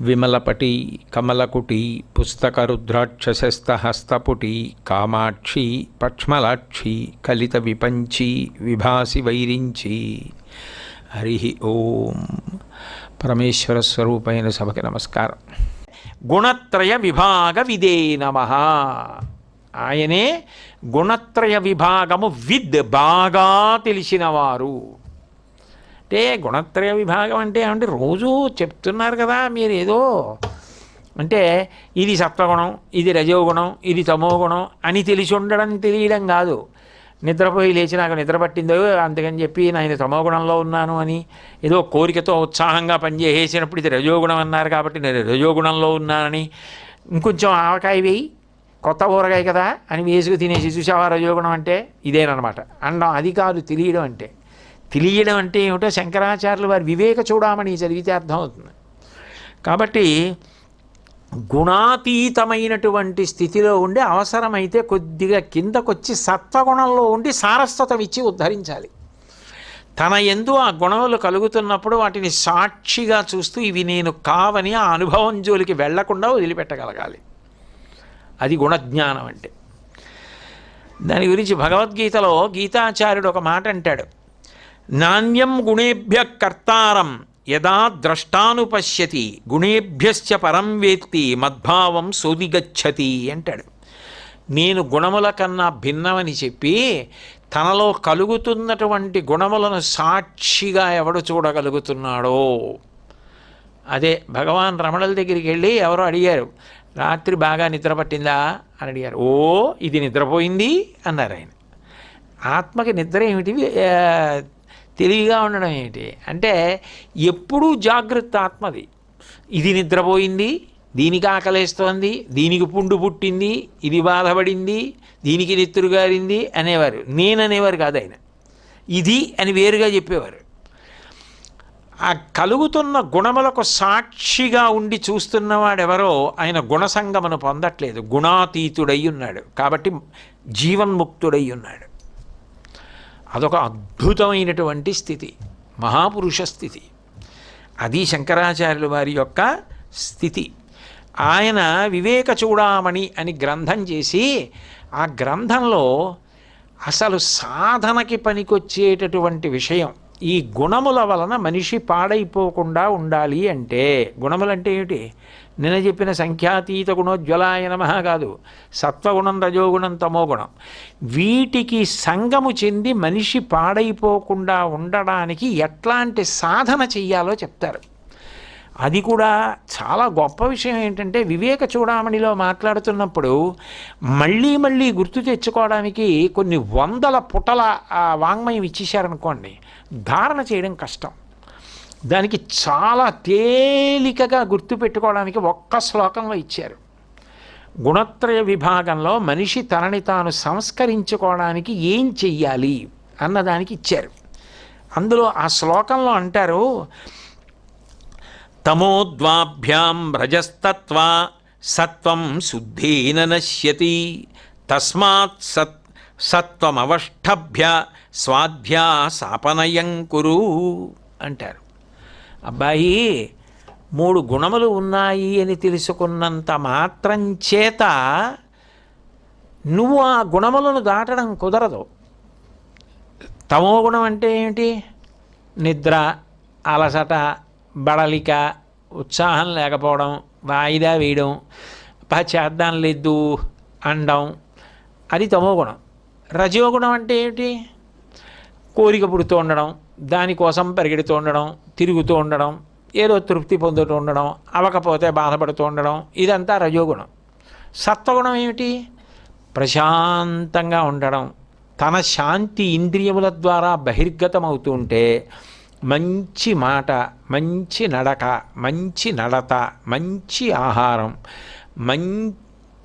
విమలపటి కమలకుటి పుస్తకరుద్రాక్షసస్తహస్తపుటి కామాక్షి పక్ష్మలాక్షి కలిత విపంచి విభాసి వైరించి హరి ఓం. పరమేశ్వర స్వరూపైన సభకి నమస్కారం. గుణత్రయ విభాగ విదే నమ. ఆయనే గుణత్రయ విభాగము విద్ బాగా తెలిసినవారు. అంటే గుణత్రయ విభాగం అంటే ఏమంటే రోజు చెప్తున్నారు కదా మీరు ఏదో. అంటే ఇది సత్వగుణం ఇది రజోగుణం ఇది తమోగుణం అని తెలిసి ఉండడం తెలియడం కాదు. నిద్రపోయి లేచి నాకు నిద్ర పట్టిందో అందుకని చెప్పి నేను తమోగుణంలో ఉన్నాను అని ఏదో కోరికతో ఉత్సాహంగా పనిచేసేసినప్పుడు ఇది రజోగుణం అన్నారు కాబట్టి నేను రజోగుణంలో ఉన్నానని ఇంకొంచెం ఆవకాయ వేయి కొత్త ఊరగాయ కదా అని వేసుకు తినేసి చూసావా రజోగుణం అంటే? ఇదేనమాట అనడం అది కాదు తెలియడం అంటే. తెలియడం అంటే ఏమిటో శంకరాచార్యులు వారి వివేక చూడమని చదివితే అర్థమవుతుంది. కాబట్టి గుణాతీతమైనటువంటి స్థితిలో ఉండి అవసరమైతే కొద్దిగా కిందకొచ్చి సత్వగుణంలో ఉండి సారస్వతమిచ్చి ఉద్ధరించాలి. తన ఎందు ఆ గుణములు కలుగుతున్నప్పుడు వాటిని సాక్షిగా చూస్తూ ఇవి నేను కావని ఆ అనుభవం జోలికి వెళ్ళకుండా వదిలిపెట్టగలగాలి. అది గుణజ్ఞానం అంటే. దాని గురించి భగవద్గీతలో గీతాచార్యుడు ఒక మాట అంటాడు. నాణ్యం గుణేభ్య కర్తారం యదా ద్రష్టానుపశ్యతి గుణేభ్యశ్చ పరం వేత్తి మద్భావం సోదిగచ్చతి అంటాడు. నేను గుణముల కన్నా భిన్నమని చెప్పి తనలో కలుగుతున్నటువంటి గుణములను సాక్షిగా ఎవడు చూడగలుగుతున్నాడో? అదే భగవాన్ రమణుల దగ్గరికి వెళ్ళి ఎవరో అడిగారు రాత్రి బాగా నిద్ర పట్టిందా? అని అడిగారు. ఓ ఇది నిద్రపోయింది అన్నారు ఆయన. ఆత్మకి నిద్ర ఏమిటి? తెలివిగా ఉండడం ఏమిటి అంటే ఎప్పుడూ జాగ్రత్త ఆత్మది. ఇది నిద్రపోయింది దీనికి ఆకలేస్తోంది దీనికి పుండు పుట్టింది ఇది బాధపడింది దీనికి నెత్తురుగారింది అనేవారు. నేననేవారు కాదు ఆయన. ఇది అని వేరుగా చెప్పేవారు. ఆ కలుగుతున్న గుణములకు సాక్షిగా ఉండి చూస్తున్నవాడెవరో ఆయన గుణసంగమను పొందట్లేదు. గుణాతీతుడై ఉన్నాడు కాబట్టి జీవన్ముక్తుడై ఉన్నాడు అదొక అద్భుతమైనటువంటి స్థితి మహాపురుష స్థితి. అది శంకరాచార్యుల వారి యొక్క స్థితి. ఆయన వివేక చూడామణి అని గ్రంథం చేసి ఆ గ్రంథంలో అసలు సాధనకి పనికొచ్చేటటువంటి విషయం ఈ గుణముల వలన మనిషి పాడైపోకుండా ఉండాలి అంటే గుణములు అంటే ఏమిటి? నిన్న చెప్పిన సంఖ్యాతీత గుణోజ్వలాయ నమ కాదు సత్వగుణం రజోగుణం తమోగుణం. వీటికి సంగము చెంది మనిషి పాడైపోకుండా ఉండడానికి ఎట్లాంటి సాధన చెయ్యాలో చెప్తారు. అది కూడా చాలా గొప్ప విషయం ఏంటంటే వివేక చూడామణిలో మాట్లాడుతున్నప్పుడు మళ్ళీ మళ్ళీ గుర్తు తెచ్చుకోవడానికి కొన్ని వందల పుటల వాంగ్మయం ఇచ్చేశారనుకోండి. ధారణ చేయడం కష్టం. దానికి చాలా తేలికగా గుర్తుపెట్టుకోవడానికి ఒక్క శ్లోకంలో ఇచ్చారు. గుణత్రయ విభాగంలో మనిషి తనని తాను సంస్కరించుకోవడానికి ఏం చెయ్యాలి అన్నదానికి ఇచ్చారు. అందులో ఆ శ్లోకంలో అంటారు తమోద్వాభ్యాం రజస్తత్వ సత్వం శుద్ధేన నశ్యతి తస్మాత్ సత్ సత్వమవష్టభ్య స్వాధ్యాసాపనయం కురు అంటారు. అబ్బాయి మూడు గుణములు ఉన్నాయి అని తెలుసుకున్నంత మాత్రం చేత నువ్వు ఆ గుణములను దాటడం కుదరదు. తమో గుణం అంటే ఏమిటి? నిద్ర అలసట బడలిక ఉత్సాహం లేకపోవడం వాయిదా వేయడం పా చేద్దాం లేదు అనడం అది తమో గుణం. రజోగుణం అంటే ఏమిటి? కోరిక పుడుతూ ఉండడం దానికోసం పరిగెడుతూ ఉండడం తిరుగుతూ ఉండడం ఏదో తృప్తి పొందుతూ ఉండడం అవ్వకపోతే బాధపడుతూ ఉండడం ఇదంతా రజోగుణం. సత్వగుణం ఏమిటి? ప్రశాంతంగా ఉండడం. తన శాంతి ఇంద్రియముల ద్వారా బహిర్గతమవుతూ ఉంటే మంచి మాట మంచి నడక మంచి నడత మంచి ఆహారం మంచి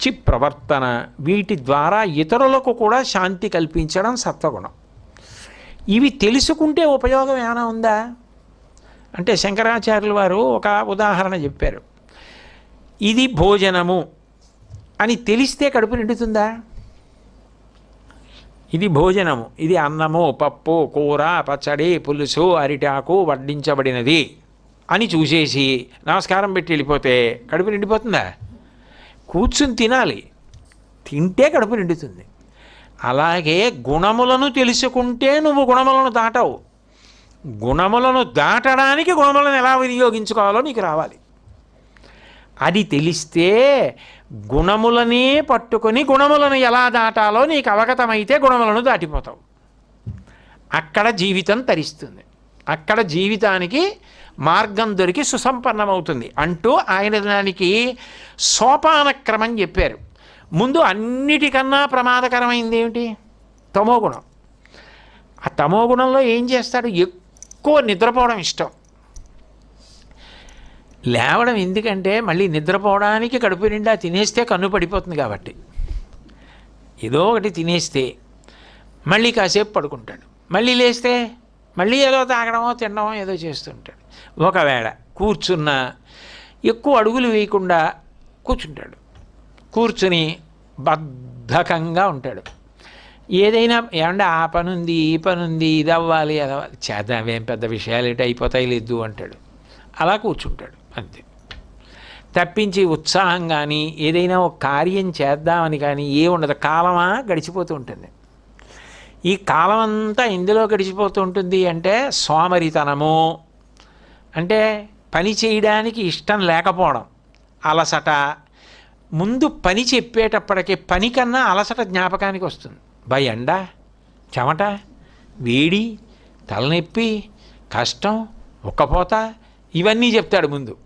ప్రవర్తన వీటి ద్వారా ఇతరులకు కూడా శాంతి కల్పించడం సత్వగుణం. ఇవి తెలుసుకుంటే ఉపయోగం ఏమైనా ఉందా? అంటే శంకరాచార్యుల వారు ఒక ఉదాహరణ చెప్పారు. ఇది భోజనము అని తెలిస్తే కడుపు నిండుతుందా? ఇది భోజనము. ఇది అన్నము పప్పు కూర పచ్చడి పులుసు అరిటాకు వడ్డించబడినది అని చూసేసి నమస్కారం పెట్టి వెళ్ళిపోతే కడుపు నిండిపోతుందా? కూర్చుని తినాలి. తింటే కడుపు నిండుతుంది. అలాగే గుణములను తెలుసుకుంటే నువ్వు గుణములను దాటవు. గుణములను దాటడానికి గుణములను ఎలా వినియోగించుకోవాలో నీకు రావాలి. అది తెలిస్తే గుణములనే పట్టుకొని గుణములను ఎలా దాటాలో నీకు అవగతమైతే గుణములను దాటిపోతావు. అక్కడ జీవితం తరిస్తుంది. అక్కడ జీవితానికి మార్గం దొరికి సుసంపన్నమవుతుంది అంటూ ఆయన దానికి సోపానక్రమం చెప్పారు. ముందు అన్నిటికన్నా ప్రమాదకరమైంది ఏమిటి? తమోగుణం ఆ తమోగుణంలో ఏం చేస్తాడు? ఎక్కువ నిద్రపోవడం ఇష్టం. లేవడం ఎందుకంటే మళ్ళీ నిద్రపోవడానికి కడుపు నిండా తినేస్తే కన్ను పడిపోతుంది కాబట్టి. ఏదో ఒకటి తినేస్తే మళ్ళీ కాసేపు పడుకుంటాడు. మళ్ళీ లేస్తే మళ్ళీ ఏదో తాగడమో తినడమో ఏదో చేస్తుంటాడు. ఒకవేళ కూర్చున్నా ఎక్కువ అడుగులు వేయకుండా కూర్చుంటాడు. కూర్చుని బద్ధకంగా ఉంటాడు. ఏదైనా ఏమంటే ఆ పని ఉంది ఈ పని ఉంది ఇది అవ్వాలి అది అవ్వాలి చేద్దాం ఏం పెద్ద విషయాలు ఏంటి అయిపోతాయి లేదు అంటాడు. అలా కూర్చుంటాడు అంతే. తప్పించి ఉత్సాహం కానీ ఏదైనా ఒక కార్యం చేద్దామని కానీ ఏ ఉండదు. కాలమా గడిచిపోతూ ఉంటుంది. ఈ కాలం అంతా ఇందులో గడిచిపోతూ ఉంటుంది అంటే సోమరితనము. అంటే పని చేయడానికి ఇష్టం లేకపోవడం అలసట. ముందు పని చెప్పేటప్పటికి పని కన్నా అలసట జ్ఞాపకానికి వస్తుంది. భయ ఎండ చెమట వేడి తలనొప్పి కష్టం ఒక్కపోత ఇవన్నీ చెప్తాడు ముందు.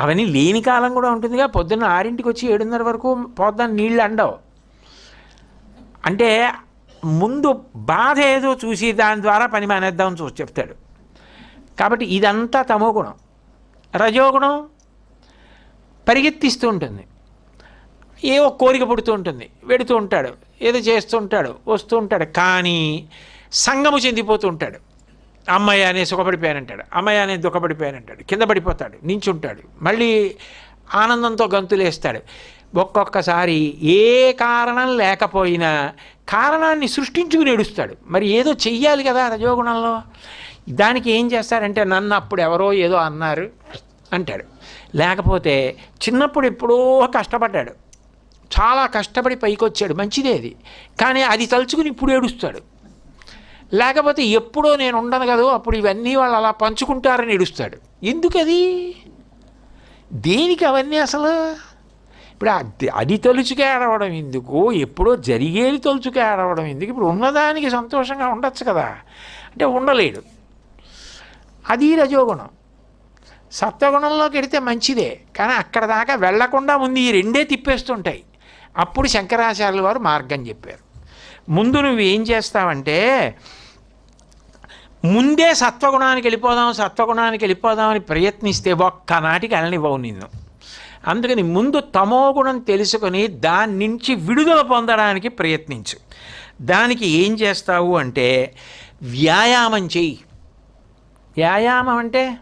అవన్నీ లేని కాలం కూడా ఉంటుందిగా. పొద్దున్న ఆరింటికి వచ్చి ఏడున్నర వరకు పోద్దాన్ని నీళ్ళు అండవు. అంటే ముందు బాధ ఏదో చూసి దాని ద్వారా పని మానేద్దామని చూసి చెప్తాడు. కాబట్టి ఇదంతా తమో గుణం. రజోగుణం పరిగెత్తిస్తూ ఉంటుంది. ఏవో కోరిక పుడుతూ ఉంటుంది. వెడుతూ ఉంటాడు. ఏదో చేస్తూ ఉంటాడు. వస్తూ ఉంటాడు. కానీ సంగము చెందిపోతూ ఉంటాడు. అమ్మాయి అనే సుఖపడిపోయానంటాడు. అమ్మాయి అనే దుఃఖపడిపోయానంటాడు. కింద పడిపోతాడు. నించుంటాడు. మళ్ళీ ఆనందంతో గంతులేస్తాడు. ఒక్కొక్కసారి ఏ కారణం లేకపోయినా కారణాన్ని సృష్టించుకుని ఏడుస్తాడు. మరి ఏదో చెయ్యాలి కదా రజోగుణంలో. దానికి ఏం చేస్తారంటే నన్ను అప్పుడు ఎవరో ఏదో అన్నారు అంటాడు. లేకపోతే చిన్నప్పుడు ఎప్పుడో కష్టపడ్డాడు. చాలా కష్టపడి పైకి వచ్చాడు మంచిదే అది. కానీ అది తలుచుకుని ఇప్పుడు ఏడుస్తాడు. లేకపోతే ఎప్పుడో నేను ఉండను కదా అప్పుడు ఇవన్నీ వాళ్ళు అలా పంచుకుంటారని ఏడుస్తాడు. ఎందుకది? దేనికి అవన్నీ అసలు? ఇప్పుడు అది అది తలుచుకే ఆడవడం ఎందుకు? ఎప్పుడో జరిగేది తలుచుకే ఆడవడం ఎందుకు? ఇప్పుడు ఉన్నదానికి సంతోషంగా ఉండొచ్చు కదా. అంటే ఉండలేడు. అది రజోగుణం. సత్వగుణంలోకి వెడితే మంచిదే. కానీ అక్కడ దాకా వెళ్ళకుండా ముందు ఈ రెండే తిప్పేస్తుంటాయి. అప్పుడు శంకరాచార్యుల వారు మార్గం చెప్పారు. ముందు నువ్వు ఏం చేస్తావంటే ముందే సత్వగుణానికి వెళ్ళిపోదాం సత్వగుణానికి వెళ్ళిపోదామని ప్రయత్నిస్తే ఒక్కనాటికి వెళ్ళనివ్వవు నిన్ను. అందుకని ముందు తమో గుణం తెలుసుకొని దాని నుంచి విడుదల పొందడానికి ప్రయత్నించు. దానికి ఏం చేస్తావు అంటే వ్యాయామం చెయ్యి. వ్యాయామం అంటే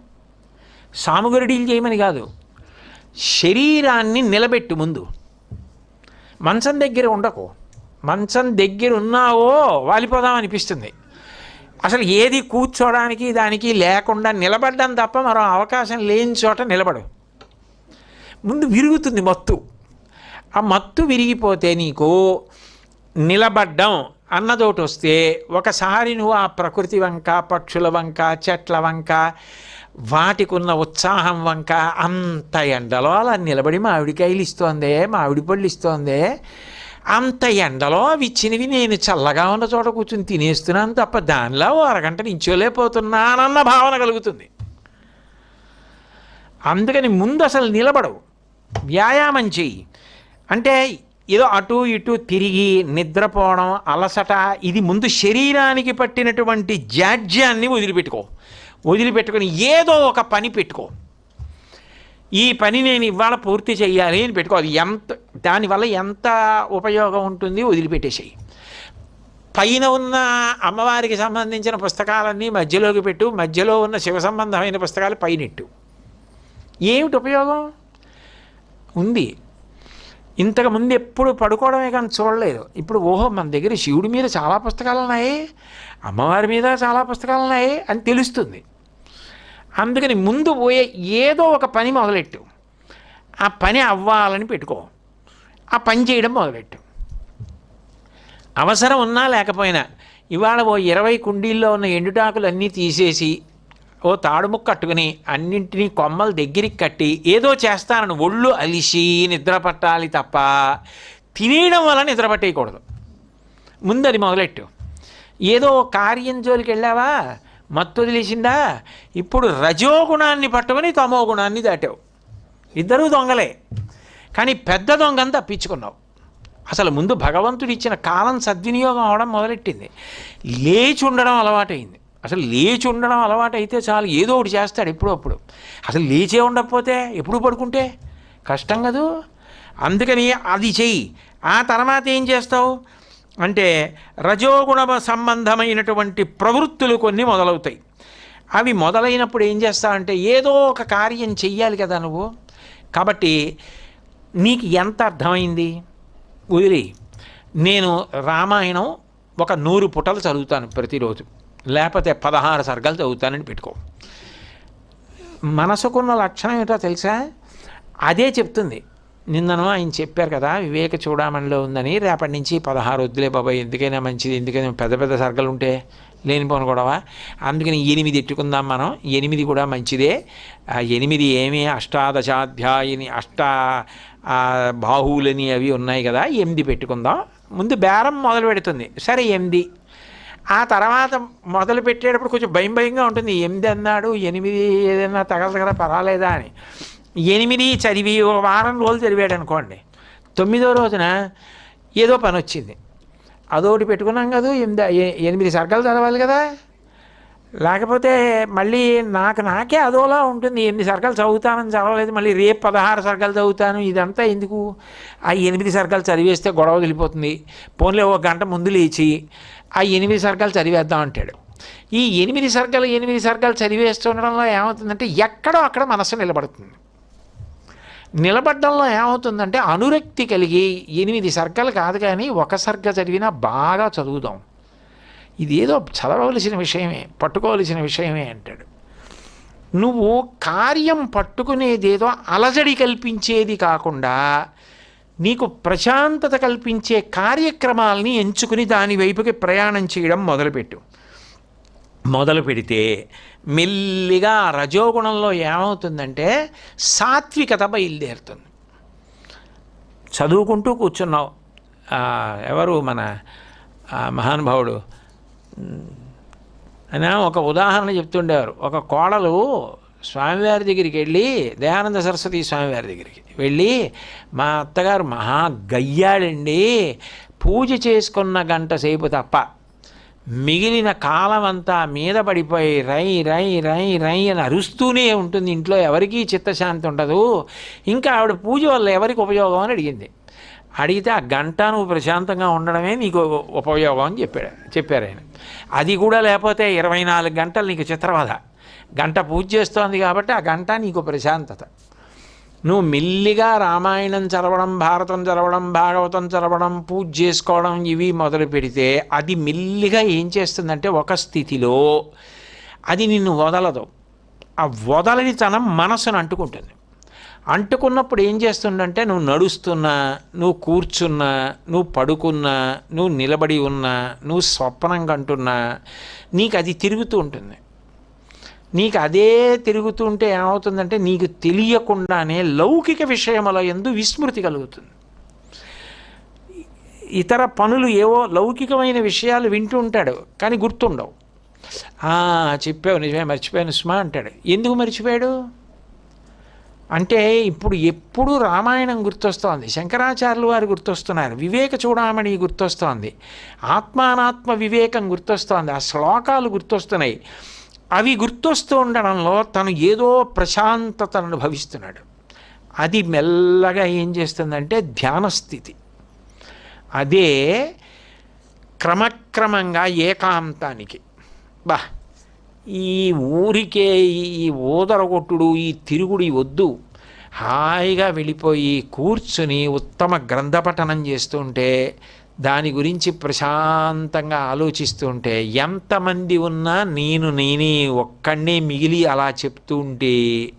సాముగరుడీలు చేయమని కాదు. శరీరాన్ని నిలబెట్టు ముందు. మంచం దగ్గర ఉండకు. మంచం దగ్గర ఉన్నావో వాలిపోదాం అనిపిస్తుంది. అసలు ఏది కూర్చోడానికి దానికి లేకుండా నిలబడ్డం తప్ప మరో అవకాశం లేని చోట నిలబడు. ముందు విరుగుతుంది మత్తు. ఆ మత్తు విరిగిపోతే నీకు నిలబడ్డం అన్నదోటి వస్తే ఒకసారి నువ్వు ఆ ప్రకృతి వంక పక్షుల వంక చెట్ల వంక వాటికి ఉన్న ఉత్సాహం వంక అంత ఎండలో అలా నిలబడి మామిడికాయలు ఇస్తోందే మామిడి పళ్ళు ఇస్తోందే అంత ఎండలో అవి ఇచ్చినవి నేను చల్లగా ఉన్న చోట కూర్చుని తినేస్తున్నాను తప్ప దానిలో ఓ అరగంట నించోలేకపోతున్నానన్న భావన కలుగుతుంది. అందుకని ముందు అసలు నిలబడవు. వ్యాయామం చెయ్యి. అంటే ఏదో అటు ఇటు తిరిగి నిద్రపోవడం అలసట ఇది ముందు శరీరానికి పట్టినటువంటి జాడ్యాన్ని వదిలిపెట్టుకో. వదిలిపెట్టుకొని ఏదో ఒక పని పెట్టుకో. ఈ పని నేను ఇవాళ పూర్తి చేయాలి అని పెట్టుకో. అది ఎంత దానివల్ల ఎంత ఉపయోగం ఉంటుంది వదిలిపెట్టేసేయి. పైన ఉన్న అమ్మవారికి సంబంధించిన పుస్తకాలన్నీ మధ్యలోకి పెట్టు. మధ్యలో ఉన్న శివ సంబంధమైన పుస్తకాలు పైనెట్టు ఏమిటి ఉపయోగం? ఉంది. ఇంతకు ముందు ఎప్పుడు పడుకోవడమే కానీ చూడలేదు. ఇప్పుడు ఓహో మన దగ్గర శివుడి మీద చాలా పుస్తకాలు ఉన్నాయి అమ్మవారి మీద చాలా పుస్తకాలు ఉన్నాయి అని తెలుస్తుంది. అందుకని ముందు పోయే ఏదో ఒక పని మొదలెట్టు. ఆ పని అవ్వాలని పెట్టుకో. ఆ పని చేయడం మొదలెట్టు. అవసరం ఉన్నా లేకపోయినా ఇవాళ ఓ ఇరవై కుండీల్లో ఉన్న ఎండుటాకులు అన్నీ తీసేసి ఓ తాడుముక్క కట్టుకుని అన్నింటినీ కొమ్మలు దగ్గరికి కట్టి ఏదో చేస్తానని ఒళ్ళు అలిసి నిద్ర పట్టాలి తప్ప తినేయడం వల్ల నిద్ర పట్టేయకూడదు. ముందు అది మొదలెట్టు. ఏదో కార్యం జోలికి వెళ్ళావా? మత్తు వదిలేసిందా ఇప్పుడు రజోగుణాన్ని పట్టుకొని తమో గుణాన్ని దాటావు. ఇద్దరూ దొంగలే. కానీ పెద్ద దొంగని తప్పించుకున్నావు. అసలు ముందు భగవంతుడు ఇచ్చిన కాలం సద్వినియోగం అవడం మొదలెట్టింది. లేచి ఉండడం అలవాటైంది అసలు లేచి ఉండడం అలవాటైతే చాలు. ఏదో ఒకటి చేస్తాడు ఎప్పుడో అప్పుడు. అసలు లేచే ఉండకపోతే ఎప్పుడు పడుకుంటే? కష్టం కదూ? అందుకని అది చెయ్యి. ఆ తర్వాత ఏం చేస్తావు? అంటే రజోగుణ సంబంధమైనటువంటి ప్రవృత్తులు కొన్ని మొదలవుతాయి. అవి మొదలైనప్పుడు ఏం చేస్తావంటే ఏదో ఒక కార్యం చెయ్యాలి కదా నువ్వు. కాబట్టి నీకు ఎంత అర్థమైంది? వదిలి నేను రామాయణం ఒక నూరు పుటలు చదువుతాను ప్రతిరోజు. లేకపోతే పదహారు సర్గలు చదువుతానని పెట్టుకో. మనసుకున్న లక్షణం ఏంటో తెలుసా? అదే చెప్తుంది. నిన్నను ఆయన చెప్పారు కదా వివేక చూడమనిలో ఉందని రేపటి నుంచి పదహారు వద్దులే బాబాయ్ ఎందుకైనా మంచిది ఎందుకైనా పెద్ద పెద్ద సర్గలు ఉంటే లేనిపోను గొడవ. అందుకని ఎనిమిది ఎట్టుకుందాం మనం ఎనిమిది కూడా మంచిదే. ఎనిమిది ఏమి అష్టాదశాధ్యాయుని అష్ట బాహువులని అవి ఉన్నాయి కదా ఎనిమిది పెట్టుకుందాం. ముందు బేరం మొదలు పెడుతుంది. సరే ఎనిమిది. ఆ తర్వాత మొదలు పెట్టేటప్పుడు కొంచెం భయం భయంగా ఉంటుంది. ఎనిమిది అన్నాడు ఎనిమిది ఏదైనా తగలదు కదా పర్వాలేదా అని. ఎనిమిది చదివి ఓ వారం రోజులు చదివాడు అనుకోండి. తొమ్మిదో రోజున ఏదో పని వచ్చింది. అదొకటి పెట్టుకున్నాం కదా ఎనిమిది ఎనిమిది సర్కలు చదవాలి కదా. లేకపోతే మళ్ళీ నాకు నాకే అదోలా ఉంటుంది. ఎనిమిది సర్కలు చదువుతానని చదవలేదు. మళ్ళీ రేపు పదహారు సర్కలు చదువుతాను. ఇదంతా ఎందుకు? ఆ ఎనిమిది సర్కలు చదివేస్తే గొడవ వెళ్ళిపోతుంది పోన్లే ఒక గంట ముందు లేచి ఆ ఎనిమిది సర్కలు చదివేద్దాం అంటాడు. ఈ ఎనిమిది సర్గాలు ఎనిమిది సర్కలు చదివేస్తుండడంలో ఏమవుతుందంటే ఎక్కడో అక్కడ మనస్సు నిలబడుతుంది. నిలబడ్డంలో ఏమవుతుందంటే అనురక్తి కలిగి ఎనిమిది సర్గలు కాదు కానీ ఒక సర్గ చదివినా బాగా చదువుదాం. ఇదేదో చదవవలసిన విషయమే పట్టుకోవలసిన విషయమే అంటాడు. నువ్వు కార్యం పట్టుకునేదేదో అలజడి కల్పించేది కాకుండా నీకు ప్రశాంతత కల్పించే కార్యక్రమాలని ఎంచుకుని దాని వైపుకి ప్రయాణం చేయడం మొదలుపెట్టు. మొదలు పెడితే మెల్లిగా రజోగుణంలో ఏమవుతుందంటే సాత్వికత బయలుదేరుతుంది. చదువుకుంటూ కూర్చున్నావు. ఎవరు మన మహానుభావుడు? అయినా ఒక ఉదాహరణ చెప్తుండేవారు. ఒక కోడలు స్వామివారి దగ్గరికి వెళ్ళి దయానంద సరస్వతి స్వామివారి దగ్గరికి వెళ్ళి మా అత్తగారు మహా గయ్యాడండి పూజ చేసుకున్న గంట సేపు తప్ప మిగిలిన కాలం అంతా మీద పడిపోయి రై రై రై రై అని అరుస్తూనే ఉంటుంది. ఇంట్లో ఎవరికీ చిత్తశాంతి ఉండదు. ఇంకా ఆవిడ పూజ వల్ల ఎవరికి ఉపయోగం అని అడిగింది. అడిగితే ఆ గంట నువ్వు ప్రశాంతంగా ఉండడమే నీకు ఉపయోగం అని చెప్పాడు చెప్పారు ఆయన. అది కూడా లేకపోతే ఇరవై నాలుగు గంటలు నీకు చిత్రవధ. గంట పూజ చేస్తోంది కాబట్టి ఆ గంట నీకు ప్రశాంతత. నువ్వు మెల్లిగా రామాయణం చదవడం భారతం చదవడం భాగవతం చదవడం పూజ చేసుకోవడం ఇవి మొదలు పెడితే అది మెల్లిగా ఏం చేస్తుందంటే ఒక స్థితిలో అది నిన్ను వదలదు. ఆ వదలనితనం మనసును అంటుకుంటుంది. అంటుకున్నప్పుడు ఏం చేస్తుందంటే నువ్వు నడుస్తున్నా నువ్వు కూర్చున్నా నువ్వు పడుకున్నా నువ్వు నిలబడి ఉన్నా నువ్వు స్వప్నం కంటున్నా నీకు అది తిరుగుతూ ఉంటుంది. నీకు అదే తిరుగుతుంటే ఏమవుతుందంటే నీకు తెలియకుండానే లౌకిక విషయముల ఎందు విస్మృతి కలుగుతుంది. ఇతర పనులు ఏవో లౌకికమైన విషయాలు వింటూ ఉంటాడు కానీ గుర్తుండవు. చెప్పావు నిజమే మర్చిపోయాను సుమా అంటాడు. ఎందుకు మర్చిపోయాడు? అంటే ఇప్పుడు ఎప్పుడు రామాయణం గుర్తొస్తోంది శంకరాచార్యులు వారు గుర్తొస్తున్నారు వివేక చూడామణి గుర్తొస్తోంది ఆత్మానాత్మ వివేకం గుర్తొస్తోంది ఆ శ్లోకాలు గుర్తొస్తున్నాయి. అవి గుర్తొస్తూ ఉండడంలో తను ఏదో ప్రశాంతతను అనుభవిస్తున్నాడు అది మెల్లగా ఏం చేస్తుందంటే ధ్యాన స్థితి. అదే క్రమక్రమంగా ఏకాంతానికి. బా ఈ ఊరికే ఈ ఊదరగొట్టుడు ఈ తిరుగుడు వద్దు. హాయిగా వెళ్ళిపోయి కూర్చుని ఉత్తమ గ్రంథపఠనం చేస్తుంటే దాని గురించి ప్రశాంతంగా ఆలోచిస్తుంటే ఎంతమంది ఉన్నా నేను నేనే ఒక్కడే మిగిలి అలా చెప్తూ ఉంటే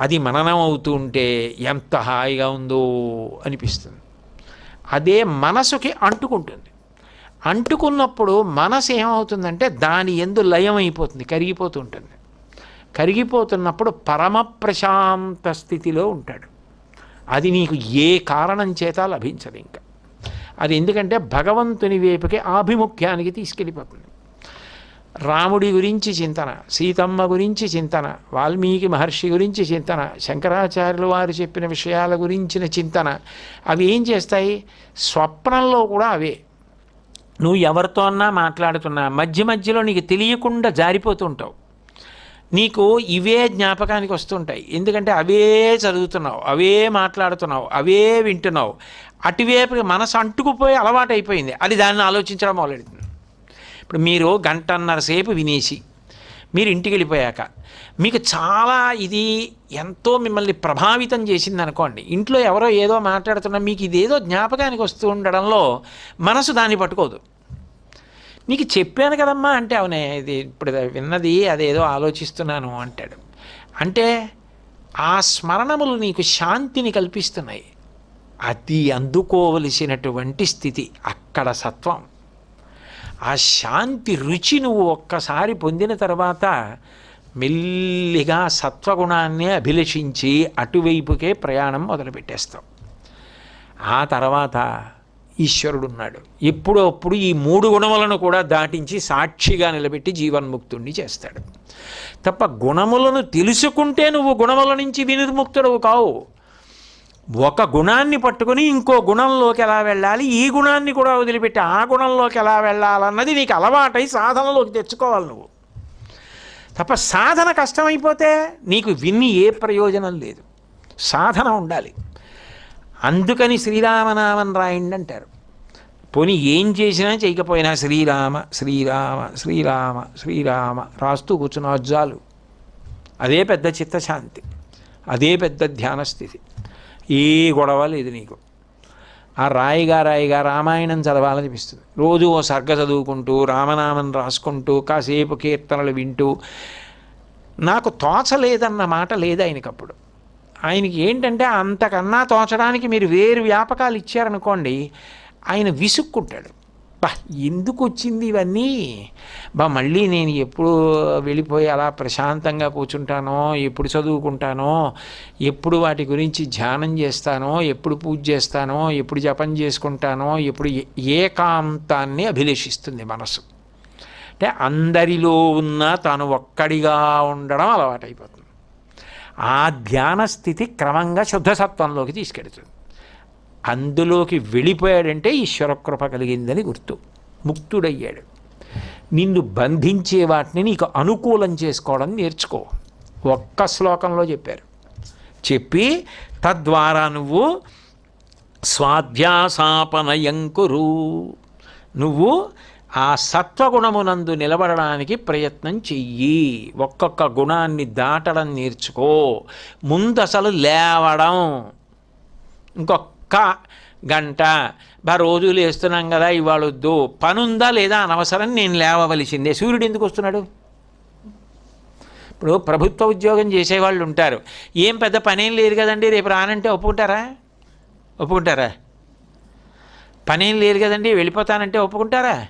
అది మననం అవుతూ ఉంటే ఎంత హాయిగా ఉందో అనిపిస్తుంది. అదే మనసుకి అంటుకుంటుంది. అంటుకున్నప్పుడు మనసు ఏమవుతుందంటే దాని ఎందు లయం అయిపోతుంది కరిగిపోతుంటుంది కరిగిపోతున్నప్పుడు పరమ ప్రశాంత స్థితిలో ఉంటాడు. అది నీకు ఏ కారణం చేత లభించదు ఇంకా. అది ఎందుకంటే భగవంతుని వైపుకి ఆభిముఖ్యానికి తీసుకెళ్ళిపోతుంది. రాముడి గురించి చింతన సీతమ్మ గురించి చింతన వాల్మీకి మహర్షి గురించి చింతన శంకరాచార్యులు వారు చెప్పిన విషయాల గురించిన చింతన అవి ఏం చేస్తాయి? స్వప్నంలో కూడా అవే. నువ్వు ఎవరితో అన్నా మాట్లాడుతున్నా మధ్య మధ్యలో నీకు తెలియకుండా జారిపోతుంటావు నీకు ఇవే జ్ఞాపకానికి వస్తుంటాయి. ఎందుకంటే అవే చదువుతున్నావు అవే మాట్లాడుతున్నావు అవే వింటున్నావు. అటువైపు మనసు అంటుకుపోయి అలవాటు అయిపోయింది అది దాన్ని ఆలోచించడం మొదలెడుతుంది ఇప్పుడు మీరు గంటన్నర సేపు వినేసి మీరు ఇంటికి వెళ్ళిపోయాక మీకు చాలా ఇది ఎంతో మిమ్మల్ని ప్రభావితం చేసింది అనుకోండి ఇంట్లో ఎవరో ఏదో మాట్లాడుతున్నా మీకు ఇదేదో జ్ఞాపకానికి వస్తూ ఉండడంలో మనసు దాన్ని పట్టుకోదు. నీకు చెప్పాను కదమ్మా అంటే అవునే ఇది ఇప్పుడు విన్నది అదేదో ఆలోచిస్తున్నాను అంటాడు. అంటే ఆ స్మరణములు నీకు శాంతిని కల్పిస్తున్నాయి. అది అందుకోవలసినటువంటి స్థితి అక్కడ సత్వం. ఆ శాంతి రుచి నువ్వు ఒక్కసారి పొందిన తర్వాత మెల్లిగా సత్వగుణాన్ని అభిలషించి అటువైపుకే ప్రయాణం మొదలుపెట్టేస్తావు. ఆ తర్వాత ఈశ్వరుడు ఉన్నాడు ఎప్పుడో అప్పుడు ఈ మూడు గుణములను కూడా దాటించి సాక్షిగా నిలబెట్టి జీవన్ముక్తుణ్ణి చేస్తాడు. తప్ప గుణములను తెలుసుకుంటే నువ్వు గుణముల నుంచి వినిర్ముక్తుడవు కావు. ఒక గుణాన్ని పట్టుకుని ఇంకో గుణంలోకి ఎలా వెళ్ళాలి? ఈ గుణాన్ని కూడా వదిలిపెట్టి ఆ గుణంలోకి ఎలా వెళ్ళాలన్నది నీకు అలవాటై సాధనలోకి తెచ్చుకోవాలి నువ్వు. తప్ప సాధన కష్టమైపోతే నీకు విన్ని ఏ ప్రయోజనం లేదు. సాధన ఉండాలి. అందుకని శ్రీరామనామం రాయండి అంటారు. పోనీ ఏం చేసినా చేయకపోయినా శ్రీరామ శ్రీరామ శ్రీరామ శ్రీరామ రాస్తూ కూర్చున్న అజ్జాలు అదే పెద్ద చిత్తశాంతి. అదే పెద్ద ధ్యాన స్థితి ఏ గొడవ లేదు నీకు. ఆ రాయిగా రాయిగా రామాయణం చదవాలనిపిస్తుంది. రోజు ఓ సర్గ చదువుకుంటూ రామనామం రాసుకుంటూ కాసేపు కీర్తనలు వింటూ. నాకు తోచలేదన్న మాట లేదు ఆయనకప్పుడు. ఆయనకి ఏంటంటే అంతకన్నా తోచడానికి మీరు వేరు వ్యాపకాలు ఇచ్చారనుకోండి ఆయన విసుక్కుంటాడు. బా ఎందుకు వచ్చింది ఇవన్నీ? బా మళ్ళీ నేను ఎప్పుడు వెళ్ళిపోయి అలా ప్రశాంతంగా కూర్చుంటానో ఎప్పుడు చదువుకుంటానో ఎప్పుడు వాటి గురించి ధ్యానం చేస్తానో ఎప్పుడు పూజ చేస్తానో ఎప్పుడు జపం చేసుకుంటానో ఎప్పుడు ఏకాంతాన్ని అభిలషిస్తుంది మనసు. అంటే అందరిలో ఉన్న తాను ఒక్కడిగా ఉండడం అలవాటైపోతుంది. ఆ ధ్యాన స్థితి క్రమంగా శుద్ధసత్వంలోకి తీసుకెడుతుంది అందులోకి వెళ్ళిపోయాడంటే ఈశ్వర కృప కలిగిందని గుర్తు. ముక్తుడయ్యాడు. నిన్ను బంధించే వాటిని నీకు అనుకూలం చేసుకోవడం నేర్చుకో. ఒక్క శ్లోకంలో చెప్పారు. చెప్పి తద్వారా నువ్వు స్వాధ్యాసాపనయంకురు నువ్వు ఆ సత్వగుణమునందు నిలబడడానికి ప్రయత్నం చెయ్యి. ఒక్కొక్క గుణాన్ని దాటడం నేర్చుకో. ముందు అసలు లేవడం. ఇంకొక్క గంట. బా రోజు లేస్తున్నాం కదా ఇవాళ వద్దు పనుందా లేదా అనవసరం నేను లేవవలసిందే. సూర్యుడు ఎందుకు వస్తున్నాడు? ఇప్పుడు ప్రభుత్వ ఉద్యోగం చేసేవాళ్ళు ఉంటారు. ఏం పెద్ద పనేం లేదు కదండి రేపు రానంటే ఒప్పుకుంటారా? ఒప్పుకుంటారా? పనేం లేదు కదండి వెళ్ళిపోతానంటే ఒప్పుకుంటారా?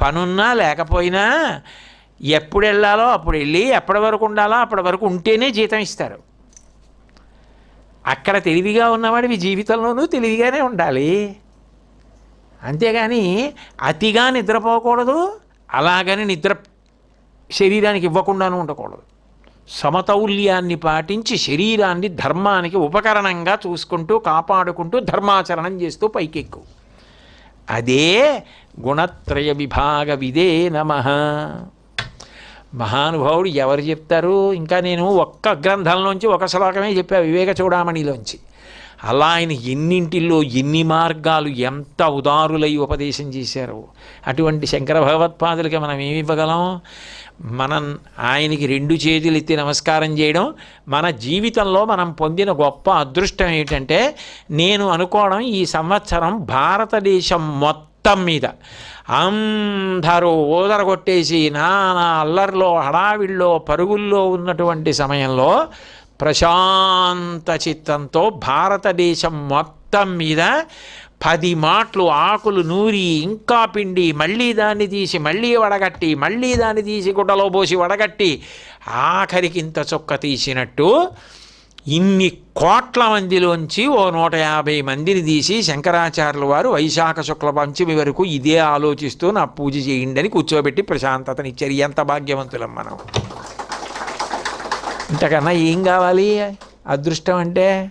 పనున్నా లేకపోయినా ఎప్పుడు వెళ్ళాలో అప్పుడు వెళ్ళి ఎప్పటి వరకు ఉండాలో అప్పటి వరకు ఉంటేనే జీతం ఇస్తారు. అక్కడ తెలివిగా ఉన్నవాడివి జీవితంలోనూ తెలివిగానే ఉండాలి. అంతేగాని అతిగా నిద్రపోకూడదు అలాగని నిద్ర శరీరానికి ఇవ్వకుండానూ ఉండకూడదు. సమతౌల్యాన్ని పాటించి శరీరాన్ని ధర్మానికి ఉపకరణంగా చూసుకుంటూ కాపాడుకుంటూ ధర్మాచరణం చేస్తూ పైకెక్కు. అదే గుణత్రయ విభాగ విదే నమ. మహానుభావుడు ఎవరు చెప్తారు? ఇంకా నేను ఒక్క గ్రంథంలోంచి ఒక శ్లోకమే చెప్పా వివేక చూడామణిలోంచి. అలా ఆయన ఎన్నింటిల్లో ఎన్ని మార్గాలు ఎంత ఉదారులై ఉపదేశం చేశారు. అటువంటి శంకర భగవత్పాదులకి మనం ఏమి ఇవ్వగలం? మనం ఆయనకి రెండు చేతులు ఎత్తి నమస్కారం చేయడం మన జీవితంలో మనం పొందిన గొప్ప అదృష్టం ఏంటంటే నేను అనుకోవడం ఈ సంవత్సరం భారతదేశం మొత్తం మీద. అందరూ ఊదరగొట్టేసి నానా అల్లరిలో హడావిడిలో పరుగుల్లో ఉన్నటువంటి సమయంలో ప్రశాంత చిత్తంతో భారతదేశం మొత్తం మీద పది మాటలు ఆకులు నూరి ఇంకా పిండి మళ్ళీ దాన్ని తీసి మళ్ళీ వడగట్టి మళ్ళీ దాన్ని తీసి గుడ్డలో పోసి వడగట్టి ఆఖరికి ఇంత చొక్క తీసినట్టు ఇన్ని కోట్ల మందిలోంచి ఓ నూట యాభై మందిని తీసి శంకరాచార్యుల వారు వైశాఖ శుక్ల పంచమి వరకు ఇదే ఆలోచిస్తూ నా పూజ చేయండి అని కూర్చోబెట్టి ప్రశాంతతనిచ్చారు ఎంత భాగ్యవంతులం మనం. ఇంతకన్నా ఏం కావాలి? అదృష్టం అంటే